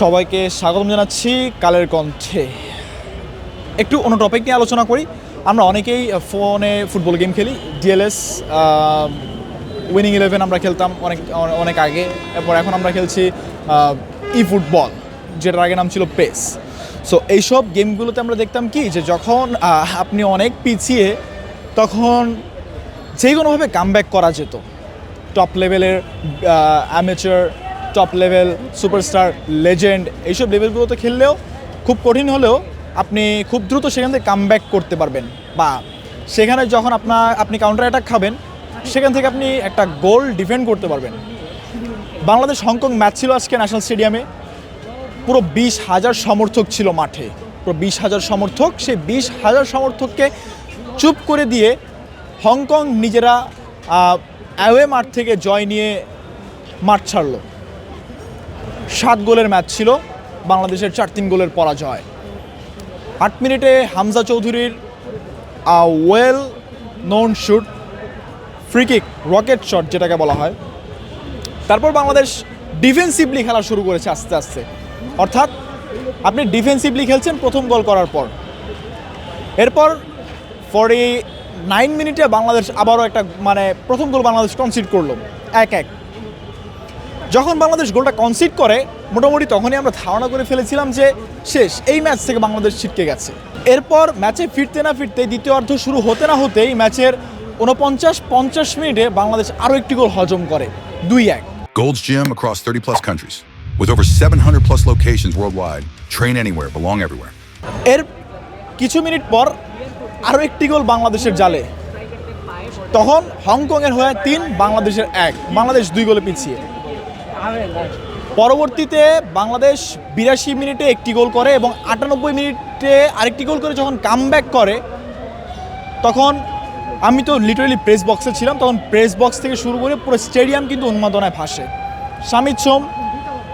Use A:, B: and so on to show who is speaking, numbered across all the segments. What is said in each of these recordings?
A: সবাইকে স্বাগতম জানাচ্ছি কালের কণ্ঠে। একটু অন্য টপিক নিয়ে আলোচনা করি। আমরা অনেকেই ফোনে ফুটবল গেম খেলি ডিএলএস উইনিং ইলেভেন আমরা খেলতাম অনেক অনেক আগে। এরপর এখন আমরা খেলছি ই ফুটবল যেটার আগে নাম ছিল পেস সো এইসব গেমগুলোতে আমরা দেখতাম কি, যে যখন আপনি অনেক পিছিয়ে, তখন যে কোনোভাবে কামব্যাক করা যেত। টপ লেভেলের amateur top level superstar legend এইসব লেভেলগুলোতে খেললেও খুব কঠিন হলেও আপনি খুব দ্রুত সেখান থেকে কামব্যাক করতে পারবেন। বা সেখানে যখন আপনার আপনি কাউন্টার অ্যাটাক খাবেন, সেখান থেকে আপনি একটা গোল ডিফেন্ড করতে পারবেন। বাংলাদেশ হংকং ম্যাচ ছিল আজকে ন্যাশনাল স্টেডিয়ামে পুরো বিশ হাজার সমর্থক ছিল মাঠে। পুরো বিশ হাজার সমর্থক, সেই বিশ হাজার সমর্থককে চুপ করে দিয়ে হংকং নিজেরা অ্যাওয়ে মাঠ থেকে জয় নিয়ে মাঠ ছাড়ল। সাত গোলের ম্যাচ ছিল, বাংলাদেশের চার তিন গোলের পরাজয়। আট মিনিটে হামজা চৌধুরীর well known shoot free kick rocket shot যেটাকে বলা হয়। তারপর বাংলাদেশ ডিফেন্সিভলি খেলা শুরু করেছে আস্তে আস্তে। অর্থাৎ আপনি ডিফেন্সিভলি খেলছেন প্রথম গোল করার পর। এরপর ফর্টি নাইন মিনিটে বাংলাদেশ আবারও একটা মানে প্রথম গোল বাংলাদেশ কনসিড করল, এক এক। যখন বাংলাদেশ গোলটা কনসিড করে মোটামুটি তখনই আমরা ধারণা করে ফেলেছিলাম যে শেষ এই ম্যাচ থেকে বাংলাদেশ ছিটকে গেছে। এরপর ম্যাচে ফিরতে না ফিরতে দ্বিতীয় অর্ধ শুরু হতে না হতেই ম্যাচের উনপঞ্চাশ পঞ্চাশ মিনিটে বাংলাদেশ আরও একটি গোল হজম করে দুই এক।
B: Gold's Gym across 30 plus countries. With over 700 plus locations worldwide, train anywhere, belong everywhere.
A: এর কিছু মিনিট পর আরও একটি গোল বাংলাদেশের জালে। তখন হংকংয়ের হয়ে তিন বাংলাদেশের এক। বাংলাদেশ দুই গোলে পিছিয়ে। পরবর্তীতে বাংলাদেশ বিরাশি মিনিটে একটি গোল করে এবং আটানব্বই মিনিটে আরেকটি গোল করে যখন কামব্যাক করে, তখন আমি তো লিটারালি প্রেস বক্সে ছিলাম, তখন প্রেস বক্স থেকে শুরু করে পুরো স্টেডিয়াম কিন্তু উন্মাদনায় ভাসে। সামিত সোম,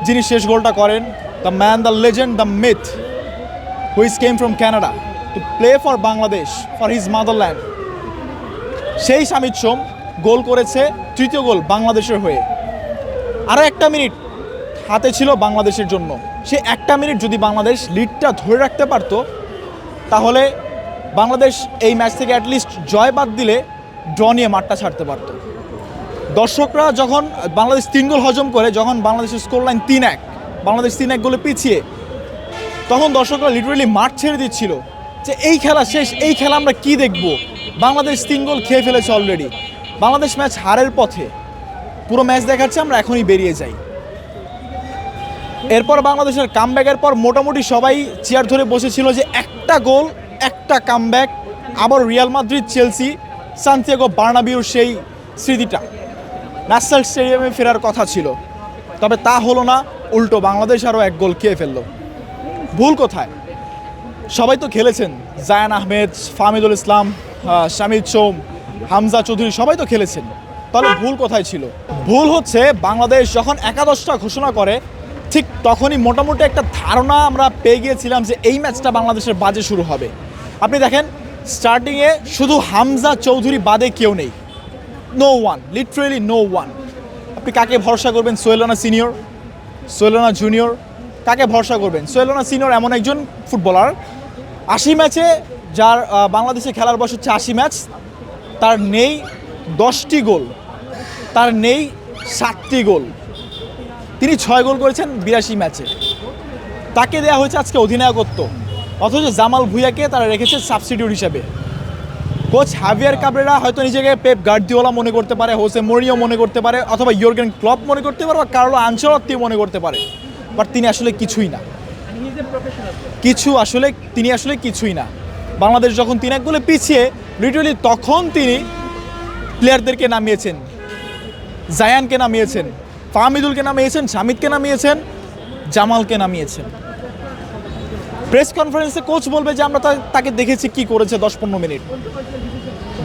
A: যিনি শেষ গোলটা করেন the man the legend the myth which came from Canada to play for Bangladesh for his motherland সেই সামিত সোম গোল করেছে তৃতীয় গোল বাংলাদেশের হয়ে। আরও একটা মিনিট হাতে ছিল বাংলাদেশের জন্য। সে একটা মিনিট যদি বাংলাদেশ লিডটা ধরে রাখতে পারতো, তাহলে বাংলাদেশ এই ম্যাচ থেকে অ্যাটলিস্ট জয় বাদ দিলে ড্র নিয়ে মাঠটা ছাড়তে পারতো। দর্শকরা যখন বাংলাদেশ তিন গোল হজম করে, যখন বাংলাদেশের স্কোর লাইন তিন এক, বাংলাদেশ তিন এক গোলে পিছিয়ে, তখন দর্শকরা লিটারেলি মাঠ ছেড়ে দিচ্ছিল যে এই খেলা শেষ, এই খেলা আমরা কি দেখব? বাংলাদেশ তিন গোল খেয়ে ফেলেছে অলরেডি বাংলাদেশ ম্যাচ হারের পথে পুরো ম্যাচ দেখাচ্ছে, আমরা এখনই বেরিয়ে যাই। এরপর বাংলাদেশের কামব্যাকের পর মোটামুটি সবাই চেয়ার ধরে বসেছিল যে একটা গোল, একটা কামব্যাক, আবার রিয়াল মাদ্রিদ, চেলসি, সান্তিয়াগো বার্নাবিউর সেই স্মৃতিটা। ন্যাশনাল স্টেডিয়ামে ফেরার কথা ছিল। তবে তা হলো না, উল্টো বাংলাদেশ আরও এক গোল খেয়ে ফেলল। ভুল কোথায়? সবাই তো খেলেছেন। জায়ান আহমেদ ফাহমিদুল ইসলাম শামিদ সোম, হামজা চৌধুরী সবাই তো খেলেছেন। তাহলে ভুল কোথায় ছিল? ভুল হচ্ছে বাংলাদেশ যখন একাদশটা ঘোষণা করে, ঠিক তখনই মোটামুটি একটা ধারণা আমরা পেয়ে গিয়েছিলাম যে এই ম্যাচটা বাংলাদেশের বাজে শুরু হবে। আপনি দেখেন স্টার্টিংয়ে শুধু হামজা চৌধুরী বাদে কেউ নেই। No one literally no one আপনি কাকে ভরসা করবেন? সোয়েলানা সিনিয়র? সোয়েলানা জুনিয়র? কাকে ভরসা করবেন? সোয়েলানা সিনিয়র এমন একজন ফুটবলার। আশি ম্যাচে যার বাংলাদেশে খেলার বয়স হচ্ছে আশি ম্যাচ, তার নেই দশটি গোল। তার নেই সাতটি গোল। তিনি ছয় গোল করেছেন বিরাশি ম্যাচে। তাকে দেওয়া হয়েছে আজকে অধিনায়কত্ব। অথচ জামাল ভুইয়াকে তারা রেখেছে সাবস্টিটিউট হিসেবে। কোচ হাভিয়ার কাবরেরা হয়তো নিজেকে পেপ গার্দিওলা মনে করতে পারে, হোসে মোরিও মনে করতে পারে, অথবা ইয়র্গেন ক্লপ মনে করতে পারে, বা কার্লো আঞ্চলত্তি মনে করতে পারে। বাট তিনি আসলে কিছুই না। কিছু আসলে, তিনি আসলে কিছুই না। বাংলাদেশ যখন তিন এক গোলে পিছিয়ে লিটারালি তখন তিনি প্লেয়ারদেরকে নামিয়েছেন। জায়ানকে নামিয়েছেন, ফাহমিদুলকে নামিয়েছেন শামিদকে নামিয়েছেন, জামালকে নামিয়েছেন। প্রেস কনফারেন্সে কোচ বলবে যে আমরা তাকে দেখেছি কি করেছে দশ পনেরো মিনিট।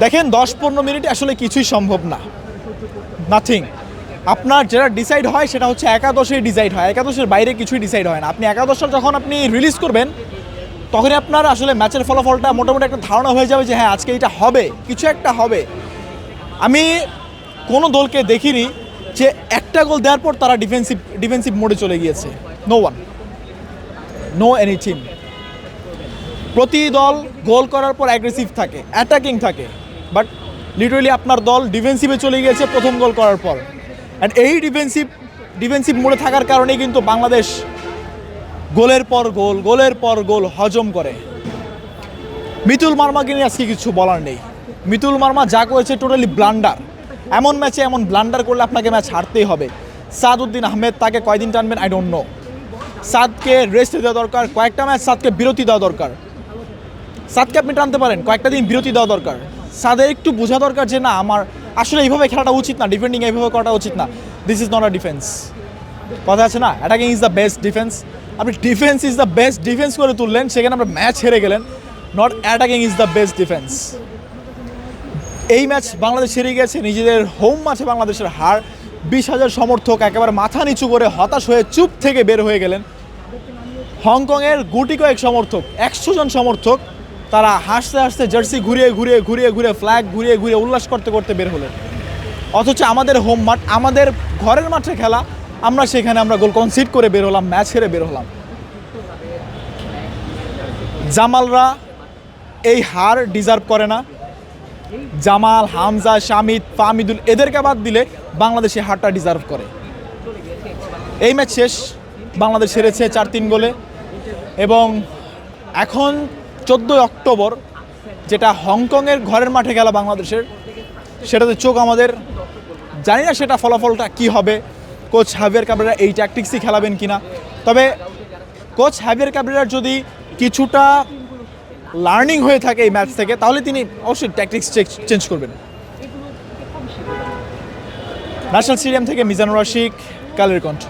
A: দেখেন, দশ পনেরো মিনিট আসলে কিছুই সম্ভব না। নাথিং আপনার যেটা ডিসাইড হয় সেটা হচ্ছে একাদশেই ডিসাইড হয়। একাদশের বাইরে কিছুই ডিসাইড হয় না। আপনি একাদশটা যখন আপনি রিলিজ করবেন, তখনই আপনার আসলে ম্যাচের ফলাফলটা মোটামুটি একটা ধারণা হয়ে যাবে যে হ্যাঁ আজকে এটা হবে, কিছু একটা হবে। আমি কোনো দলকে দেখিনি যে একটা গোল দেওয়ার পর তারা ডিফেন্সিভ ডিফেন্সিভ মোডে চলে গিয়েছে। No one no any team প্রতি দল গোল করার পর অ্যাগ্রেসিভ থাকে অ্যাটাকিং থাকে। বাট লিটারেলি আপনার দল ডিফেন্সিভে চলে গিয়েছে প্রথম গোল করার পর। অ্যান্ড এই ডিফেন্সিভ ডিফেন্সিভ মোড়ে থাকার কারণেই কিন্তু বাংলাদেশ গোলের পর গোল, গোলের পর গোল হজম করে। মিতুল মার্মাকে নিয়ে আজকে কিছু বলার নেই। মিতুল মার্মা যা করেছে টোটালি ব্লান্ডার এমন ম্যাচে এমন ব্লান্ডার করলে আপনাকে ম্যাচ হারতেই হবে। সাদউদ্দিন আহমেদ তাকে কয়দিন টানবেন? আই ডোন্ট নো সাদকে রেস্ট দেওয়া দরকার, কয়েকটা ম্যাচ সাদকে বিরতি দেওয়া দরকার। সাদকে আপনি টানতে পারেন, কয়েকটা দিন বিরতি দেওয়া দরকার। সাদের একটু বোঝা দরকার যে না, আমার আসলে এইভাবে খেলাটা উচিত না ডিফেন্ডিং এইভাবে করাটা উচিত না। This is not a defence কথা আছে না? Attacking is the best defence আপনি defence is the best defence করে তুললেন, সেখানে আমরা ম্যাচ হেরে গেলেন। Not attacking is the best defence এই ম্যাচ বাংলাদেশ হেরে গেছে। নিজেদের হোম ম্যাচে বাংলাদেশের হার বিশ হাজার সমর্থক একেবারে মাথা নিচু করে হতাশ হয়ে চুপ থেকে বের হয়ে গেলেন হংকংয়ের গুটি কয়েক সমর্থক, একশো জন সমর্থক। তারা হাসতে হাসতে জার্সি ঘুরিয়ে ঘুরিয়ে ঘুরিয়ে ঘুরিয়ে ফ্ল্যাগ ঘুরিয়ে ঘুরিয়ে উল্লাস করতে করতে বের হলেন। অথচ আমাদের হোম মাঠ আমাদের ঘরের মাঠে খেলা, আমরা সেখানে আমরা গোল কনসিড করে বের হলাম ম্যাচ হেরে বের হলাম। জামালরা এই হার ডিজার্ভ করে না। জামাল, হামজা, শামিদ ফামিদুল এদেরকে বাদ দিলে বাংলাদেশে হারটা ডিজার্ভ করে। এই ম্যাচ শেষ, বাংলাদেশ হেরেছে চার তিন গোলে এবং এখন চোদ্দোই অক্টোবর, যেটা হংকংয়ের ঘরের মাঠে খেলা বাংলাদেশের, সেটাতে চোখ আমাদের। জানি না সেটা ফলাফলটা কি হবে, কোচ হাভিয়ার কাবরেরা এই ট্যাকটিক্সই খেলাবেন কিনা। তবে কোচ হাভিয়ার কাবরেরার যদি কিছুটা লার্নিং হয়ে থাকে এই ম্যাচ থেকে, তাহলে তিনি অবশ্যই ট্যাকটিক্স চেঞ্জ করবেন। ন্যাশনাল স্টেডিয়াম থেকে মিজানুর রশিক, কালের কণ্ঠ।